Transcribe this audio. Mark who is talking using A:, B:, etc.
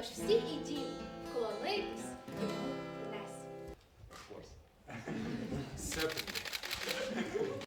A: Тож всі ідіть, клонитись.